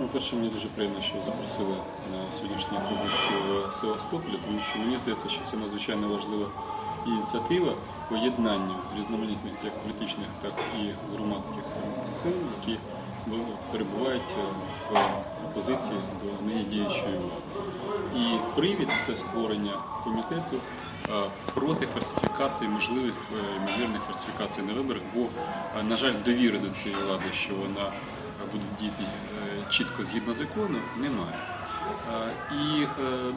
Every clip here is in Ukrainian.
Ну, перше, мені дуже приємно, що запросили на сьогоднішній публіку в Севастополі, тому що мені здається, що це надзвичайно важлива ініціатива по єднанню різноманітних як політичних, так і громадських сил, які перебувають в опозиції до нині діючої влади. І привід це створення комітету е, проти фальсифікації, можливих е, ймовірних фальсифікацій на виборах, бо, е, на жаль, довіри до цієї влади, що вона буде діяти е, чітко згідно закону, немає. Е, І е,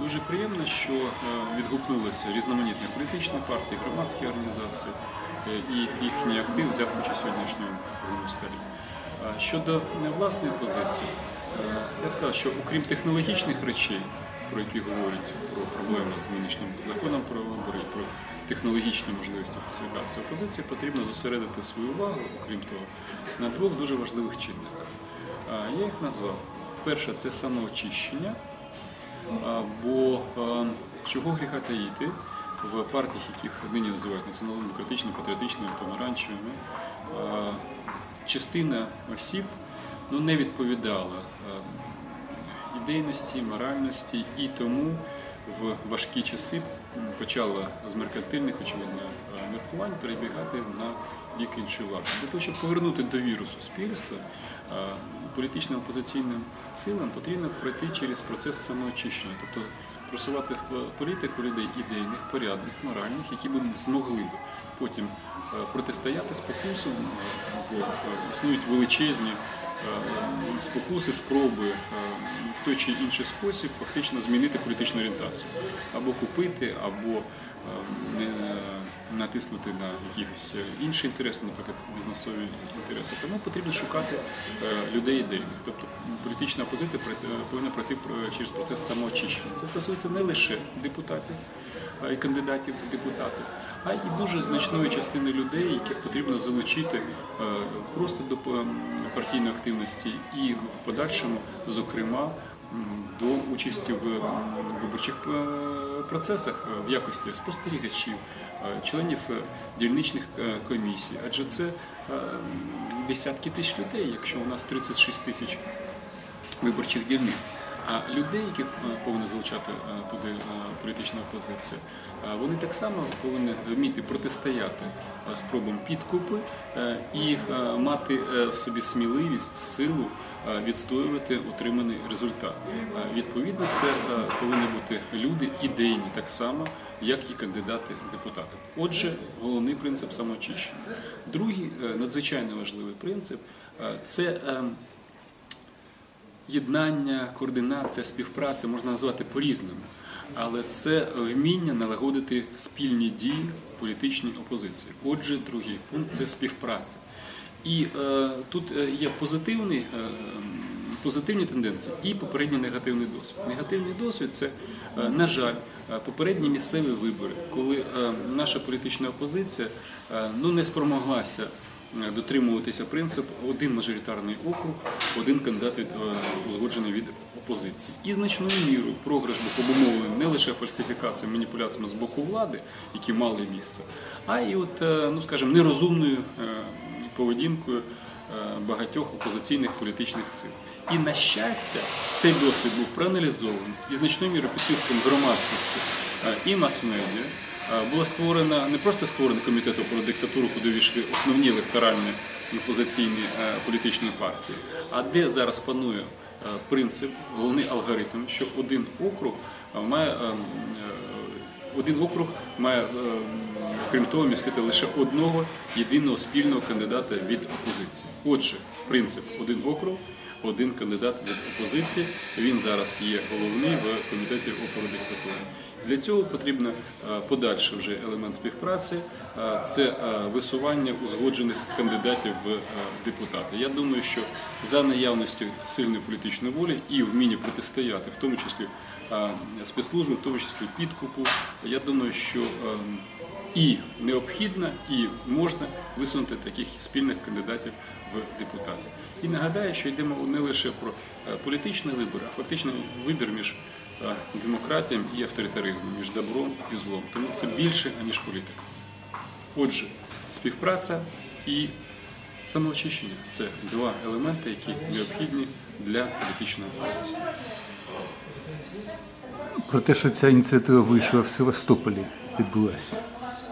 дуже приємно, що відгукнулися різноманітні політичні партії, громадські організації, і їхній актив взяв участь сьогоднішньому круглому столі. Щодо власної позиції, я сказав, що окрім технологічних речей, про які говорять про проблеми з нинішнім законом про вибори, і про технологічні можливості фальсифікації опозиції, потрібно зосередити свою увагу, окрім того, на двох дуже важливих чинниках. Я їх назвав. Перше це самоочищення, бо чого гріха таїти в партіях, яких нині називають національно-демократичними, патріотичними, помаранчевими, частина осіб ну, не відповідала ідейності, моральності, і тому в важкі часи почала з меркантильних, очевидно, міркувань перебігати на бік іншої влади. Для того, щоб повернути довіру суспільства, е, політичним опозиційним силам потрібно пройти через процес самоочищення, тобто просувати в політику людей ідейних, порядних, моральних, які б змогли б потім е, протистояти спокусам, е, бо е, існують величезні е, спокуси, спроби е, в той чи інший спосіб фактично змінити політичну орієнтацію. Або купити, або е, не- натиснути на якісь інші інтереси, наприклад, бізнесові інтереси. Тому потрібно шукати е, людей ідейних. Тобто політична опозиція повинна пройти про- через процес самоочищення. Це стосується не лише депутатів кандидатів в депутати, а й дуже значної частини людей, яких потрібно залучити е, просто до партійної активності і в подальшому, зокрема, до участі в виборчих е, процесах е, в якості спостерігачів, членів дільничних комісій. Адже це десятки тисяч людей, якщо у нас 36 тисяч виборчих дільниць. А людей, яких е, повинна залучати е, туди е, політична опозиція, вони так само повинні вміти протистояти спробам підкупи і мати в собі сміливість, силу відстоювати отриманий результат. Відповідно, це повинні бути люди ідейні, так само, як і кандидати депутати. Отже, головний принцип самоочищення. Другий надзвичайно важливий принцип це. Єднання, координація, співпраця можна назвати по-різному, але це вміння налагодити спільні дії політичній опозиції. Отже, другий пункт це співпраця. І е, тут е, є позитивний, е, позитивні тенденції і попередній негативний досвід. Негативний досвід це, е, на жаль, е, попередні місцеві вибори, коли наша політична опозиція ну, не спромоглася дотримуватися принципу один мажоритарний округ, один кандидат від, е, узгоджений від опозиції. І значною мірою програш був обумовлений не лише фальсифікаціями, маніпуляціями з боку влади, які мали місце, а й от, е, ну скажімо, нерозумною е, поведінкою багатьох опозиційних політичних сил. І на щастя, цей досвід був проаналізований і значною мірою під тиском громадськості і мас-медіа. Е, Була створена не просто створена комітетом про диктатуру, куди війшли основні електоральні опозиційні е, політичні партії, а де зараз панує е, принцип, головний алгоритм, що один округ має е, е, один округ має, е, крім того, містити лише одного єдиного спільного кандидата від опозиції. Отже, принцип один округ, один кандидат від опозиції. Він зараз є головний в комітеті опору диктатури. Для цього потрібно е, подальший вже елемент співпраці. е, Це е, висування узгоджених кандидатів в е, депутати. Я думаю, що за наявності сильної політичної волі і вміння протистояти, в тому числі спецслужби, в тому числі підкупу. Я думаю, що і необхідно, і можна висунути таких спільних кандидатів в депутати. І нагадаю, що йдемо не лише про політичні вибори, а фактично вибір між демократією і авторитаризмом, між добром і злом. Тому це більше, аніж політика. Отже, співпраця і самоочищення це два елементи, які необхідні для політичної опозиції. Про те, що ця ініціатива вийшла в Севастополі, відбулася.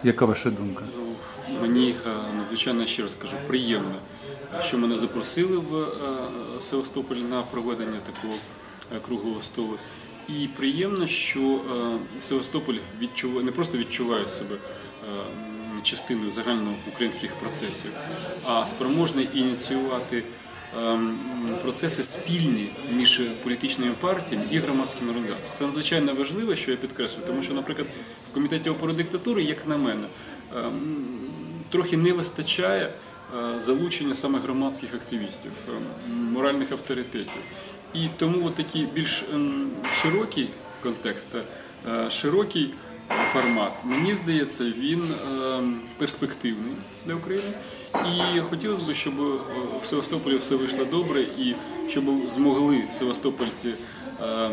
Яка ваша думка? Мені е, надзвичайно ще раз кажу, приємно, що мене запросили в е, Севастополь на проведення такого е, круглого столу. І приємно, що е, Севастополь відчуває, не просто відчуває себе е, частиною загальноукраїнських процесів, а спроможний ініціювати ем, процеси спільні між політичними партіями і громадськими організаціями. Це надзвичайно важливо, що я підкреслюю, тому що, наприклад, в комітеті опори диктатури, як на мене, трохи не вистачає е, залучення саме громадських активістів, моральних авторитетів. І тому от такий більш ем, широкий контекст, е, широкий формат, мені здається, він ем, перспективний для України. І хотілося б, щоб е, в Севастополі все вийшло добре і щоб змогли севастопольці ем, е,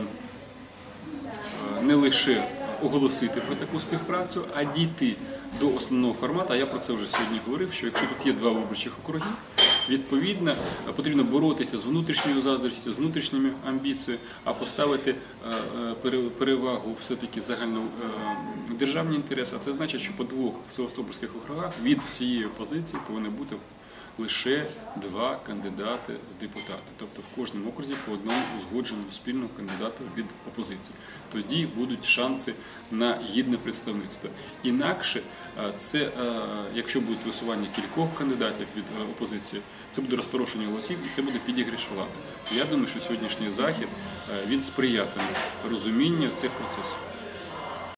не лише оголосити про таку співпрацю, а дійти до основного формату. А я про це вже сьогодні говорив. Що якщо тут є два виборчих округи, відповідно е, потрібно боротися з внутрішньою заздрістю, з внутрішніми амбіціями, а поставити е, е, перевагу все-таки загально е, державні інтереси. А це значить, що по двох севастопольських округах від всієї опозиції повинні бути лише два кандидати в депутати, тобто в кожному окрузі по одному узгодженому спільному кандидату від опозиції. Тоді будуть шанси на гідне представництво. Інакше е, це, е, якщо будуть висування кількох кандидатів від е, опозиції, це буде розпорошення голосів і це буде підігріш влади. Я думаю, що сьогоднішній захід він сприятиме розумінню цих процесів.